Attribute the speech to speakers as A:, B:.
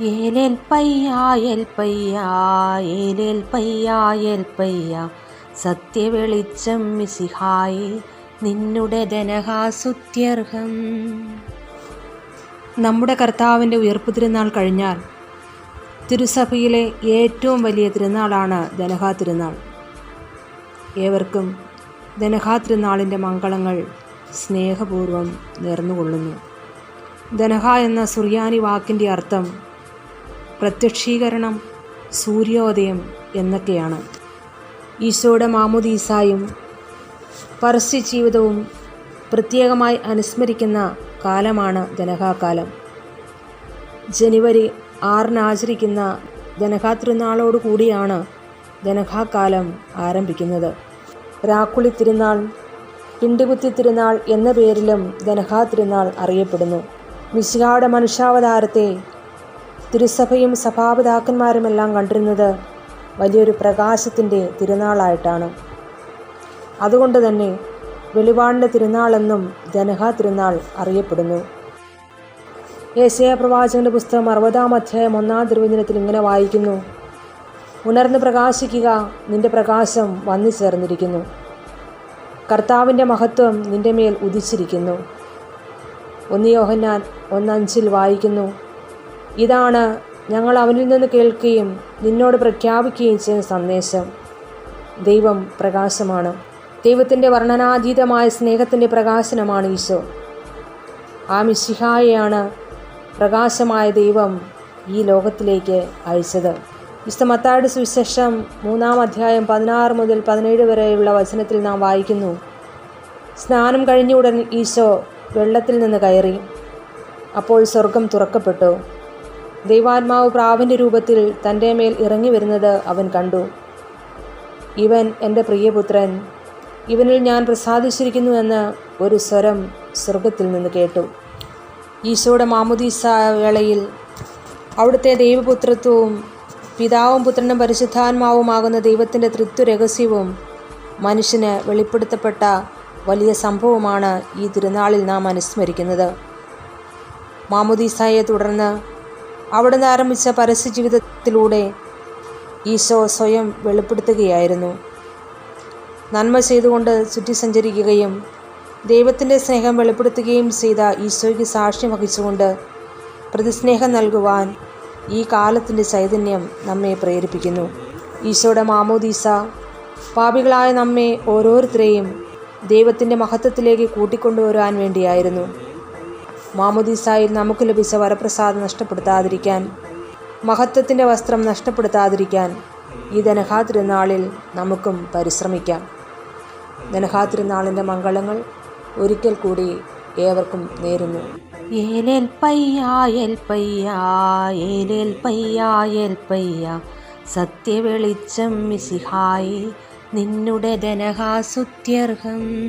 A: ഏലേൽപ്പയ്യ ഏൽപ്പയ്യ ഏലേൽപ്പയ്യ സത്യ സത്യവെളിച്ചം മിസിഹായി നിന്നുടെ ധനഹാസുത്യർഹം. നമ്മുടെ കർത്താവിന്റെ ഉയർപ്പ് തിരുനാൾ കഴിഞ്ഞാൽ തിരുസഭയിലെ ഏറ്റവും വലിയ തിരുനാളാണ് ധനഹാ തിരുനാൾ. ഏവർക്കും ധനഹാ തിരുനാളിന്റെ മംഗളങ്ങൾ സ്നേഹപൂർവം നേർന്നുകൊള്ളുന്നു. ധനഹ എന്ന സുറിയാനി വാക്കിന്റെ അർത്ഥം പ്രത്യക്ഷീകരണം സൂര്യോദയം എന്നൊക്കെയാണ്. ഈശോയുടെ മാമുദീസായും പരസ്യ ജീവിതവും പ്രത്യേകമായി അനുസ്മരിക്കുന്ന കാലമാണ് ജനഹാകാലം ജനുവരി ആറിന് ആചരിക്കുന്ന ജനകാ തിരുനാളോടു കൂടിയാണ് ജനഹാകാലം ആരംഭിക്കുന്നത്. രാക്കുളി തിരുനാൾ പിണ്ടികുത്തി തിരുനാൾ എന്ന പേരിലും ജനകാ തിരുനാൾ അറിയപ്പെടുന്നു. മിശിഹായുടെ മനുഷ്യാവതാരത്തെ തിരുസഭയും സഭാപിതാക്കന്മാരുമെല്ലാം കണ്ടിരുന്നത് വലിയൊരു പ്രകാശത്തിന്റെ തിരുനാളായിട്ടാണ്. അതുകൊണ്ട് തന്നെ വെളിപാടിന്റെ തിരുനാളെന്നും ജനഹാ തിരുനാൾ അറിയപ്പെടുന്നു. ഏശയ പ്രവാചകന്റെ പുസ്തകം അറുപതാം അധ്യായം ഒന്നാം തിരുവചനത്തിൽ ഇങ്ങനെ വായിക്കുന്നു. ഉണർന്ന് പ്രകാശിക്കുക നിന്റെ പ്രകാശം വന്നു ചേർന്നിരിക്കുന്നു. കർത്താവിന്റെ മഹത്വം നിന്റെ മേൽ ഉദിച്ചിരിക്കുന്നു ഒന്ന് യോഹന്നാൻ ഒന്നഞ്ചിൽ വായിക്കുന്നു. ഇതാണ് ഞങ്ങൾ അവനിൽ നിന്ന് കേൾക്കുകയും നിന്നോട് പ്രഖ്യാപിക്കുകയും ചെയ്യുന്ന സന്ദേശം. ദൈവം പ്രകാശമാണ്. ദൈവത്തിന്റെ വർണനാതീതമായ സ്നേഹത്തിന്റെ പ്രകാശനമാണ് ഈശോ. ആ മിശിഹായെയാണ് പ്രകാശമായ ദൈവം ഈ ലോകത്തിലേക്ക് അയച്ചത്. വിശുദ്ധ മത്തായുടെ സുവിശേഷം മൂന്നാം അധ്യായം പതിനാറ് മുതൽ പതിനേഴ് വരെയുള്ള വചനത്തിൽ നാം വായിക്കുന്നു. സ്നാനം കഴിഞ്ഞ ഉടൻ ഈശോ വെള്ളത്തിൽ നിന്ന് കയറി. അപ്പോൾ സ്വർഗം തുറക്കപ്പെട്ടു. ദൈവാത്മാവ് പ്രാവിന്റെ രൂപത്തിൽ തന്റെ മേൽ ഇറങ്ങി വരുന്നത് അവൻ കണ്ടു. ഇവൻ എന്റെ പ്രിയപുത്രൻ ഇവനിൽ ഞാൻ പ്രസാദിച്ചിരിക്കുന്നുവെന്ന് ഒരു സ്വരം സ്വർഗത്തിൽ നിന്ന് കേട്ടു. ഈശോയുടെ മാമുദീസ വേളയിൽ അവിടുത്തെ ദൈവപുത്രത്വവും പിതാവും പുത്രനും പരിശുദ്ധാത്മാവുമാകുന്ന ദൈവത്തിന്റെ തൃത്വ രഹസ്യവും മനുഷ്യന് വെളിപ്പെടുത്തപ്പെട്ട വലിയ സംഭവമാണ് ഈ തിരുനാളിൽ നാം അനുസ്മരിക്കുന്നത്. മാമുദീസായെ തുടർന്ന് അവിടുന്ന് ആരംഭിച്ച പരസ്യ ജീവിതത്തിലൂടെ ഈശോ സ്വയം വെളിപ്പെടുത്തുകയായിരുന്നു. നന്മ ചെയ്തുകൊണ്ട് ചുറ്റി സഞ്ചരിക്കുകയും ദൈവത്തിന്റെ സ്നേഹം വെളിപ്പെടുത്തുകയും ചെയ്ത ഈശോയ്ക്ക് സാക്ഷ്യം വഹിച്ചുകൊണ്ട് പ്രതിസ്നേഹം നൽകുവാൻ ഈ കാലത്തിന്റെ ചൈതന്യം നമ്മെ പ്രേരിപ്പിക്കുന്നു. ഈശോയുടെ മാമോദീസ പാപികളായ നമ്മെ ഓരോരുത്തരെയും ദൈവത്തിന്റെ മഹത്വത്തിലേക്ക് കൂട്ടിക്കൊണ്ടുവരാൻ വേണ്ടിയായിരുന്നു. മാമുദീസായിൽ നമുക്ക് ലഭിച്ച വരപ്രസാദം നഷ്ടപ്പെടുത്താതിരിക്കാൻ മഹത്വത്തിന്റെ വസ്ത്രം നഷ്ടപ്പെടുത്താതിരിക്കാൻ ഈ ധനഹാ തിരുനാളിൽ നമുക്കും പരിശ്രമിക്കാം. ധനഹാ തിരുനാളിന്റെ മംഗളങ്ങൾ ഒരിക്കൽ കൂടി ഏവർക്കും നേരുന്നു. സത്യവെളിച്ചം മിസിഹായി നിന്നുടെ ധനഹാസുത്യർഹം.